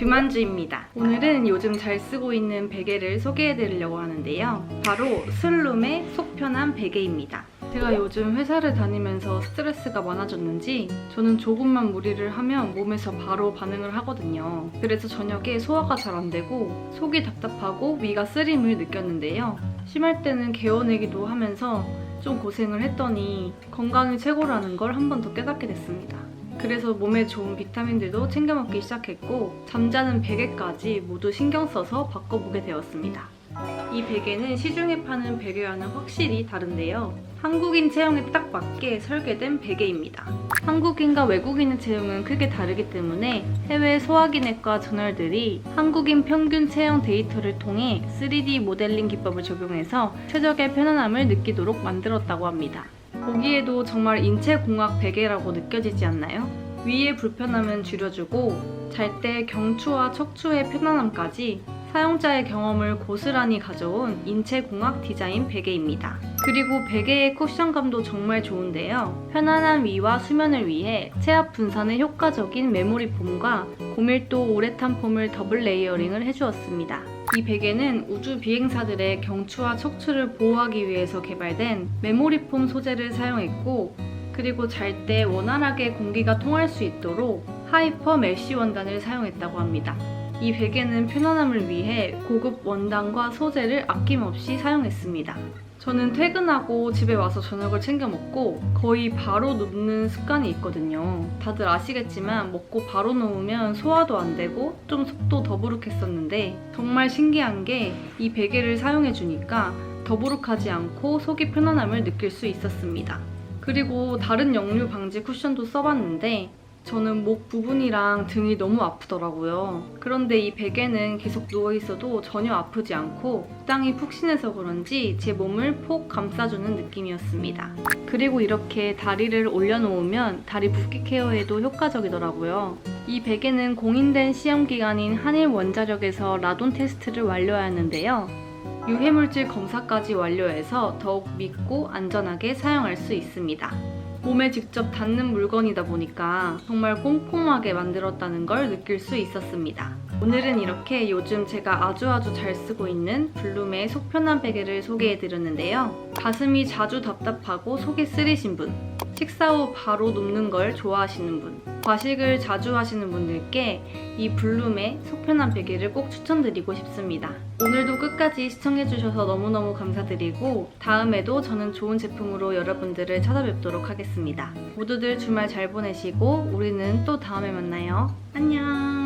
이만주입니다. 오늘은 요즘 잘 쓰고 있는 베개를 소개해드리려고 하는데요. 바로 슬룸의 속편한 베개입니다. 제가 요즘 회사를 다니면서 스트레스가 많아졌는지 저는 조금만 무리를 하면 몸에서 바로 반응을 하거든요. 그래서 저녁에 소화가 잘 안 되고 속이 답답하고 위가 쓰림을 느꼈는데요. 심할 때는 개워내기도 하면서 좀 고생을 했더니 건강이 최고라는 걸 한 번 더 깨닫게 됐습니다. 그래서 몸에 좋은 비타민들도 챙겨 먹기 시작했고 잠자는 베개까지 모두 신경 써서 바꿔보게 되었습니다. 이 베개는 시중에 파는 베개와는 확실히 다른데요. 한국인 체형에 딱 맞게 설계된 베개입니다. 한국인과 외국인의 체형은 크게 다르기 때문에 해외 소화기내과 저널들이 한국인 평균 체형 데이터를 통해 3D 모델링 기법을 적용해서 최적의 편안함을 느끼도록 만들었다고 합니다. 보기에도 정말 인체공학 베개라고 느껴지지 않나요? 위의 불편함은 줄여주고 잘 때 경추와 척추의 편안함까지 사용자의 경험을 고스란히 가져온 인체공학 디자인 베개입니다. 그리고 베개의 쿠션감도 정말 좋은데요. 편안한 위와 수면을 위해 체압 분산에 효과적인 메모리 폼과 고밀도 우레탄 폼을 더블 레이어링을 해주었습니다. 이 베개는 우주 비행사들의 경추와 척추를 보호하기 위해서 개발된 메모리 폼 소재를 사용했고 그리고 잘 때 원활하게 공기가 통할 수 있도록 하이퍼 메쉬 원단을 사용했다고 합니다. 이 베개는 편안함을 위해 고급 원단과 소재를 아낌없이 사용했습니다. 저는 퇴근하고 집에 와서 저녁을 챙겨 먹고 거의 바로 눕는 습관이 있거든요. 다들 아시겠지만 먹고 바로 누우면 소화도 안 되고 좀 속도 더부룩했었는데 정말 신기한 게 이 베개를 사용해 주니까 더부룩하지 않고 속이 편안함을 느낄 수 있었습니다. 그리고 다른 역류 방지 쿠션도 써봤는데 저는 목 부분이랑 등이 너무 아프더라고요. 그런데 이 베개는 계속 누워있어도 전혀 아프지 않고 적당히 푹신해서 그런지 제 몸을 폭 감싸주는 느낌이었습니다. 그리고 이렇게 다리를 올려놓으면 다리 붓기 케어에도 효과적이더라고요. 이 베개는 공인된 시험기관인 한일 원자력에서 라돈 테스트를 완료하였는데요. 유해물질 검사까지 완료해서 더욱 믿고 안전하게 사용할 수 있습니다. 몸에 직접 닿는 물건이다 보니까 정말 꼼꼼하게 만들었다는 걸 느낄 수 있었습니다. 오늘은 이렇게 요즘 제가 아주 아주 잘 쓰고 있는 블룸의 속 편한 베개를 소개해드렸는데요. 가슴이 자주 답답하고 속이 쓰리신 분, 식사 후 바로 눕는 걸 좋아하시는 분, 과식을 자주 하시는 분들께 이 블룸의 속편한 베개를 꼭 추천드리고 싶습니다. 오늘도 끝까지 시청해주셔서 너무너무 감사드리고 다음에도 저는 좋은 제품으로 여러분들을 찾아뵙도록 하겠습니다. 모두들 주말 잘 보내시고 우리는 또 다음에 만나요. 안녕!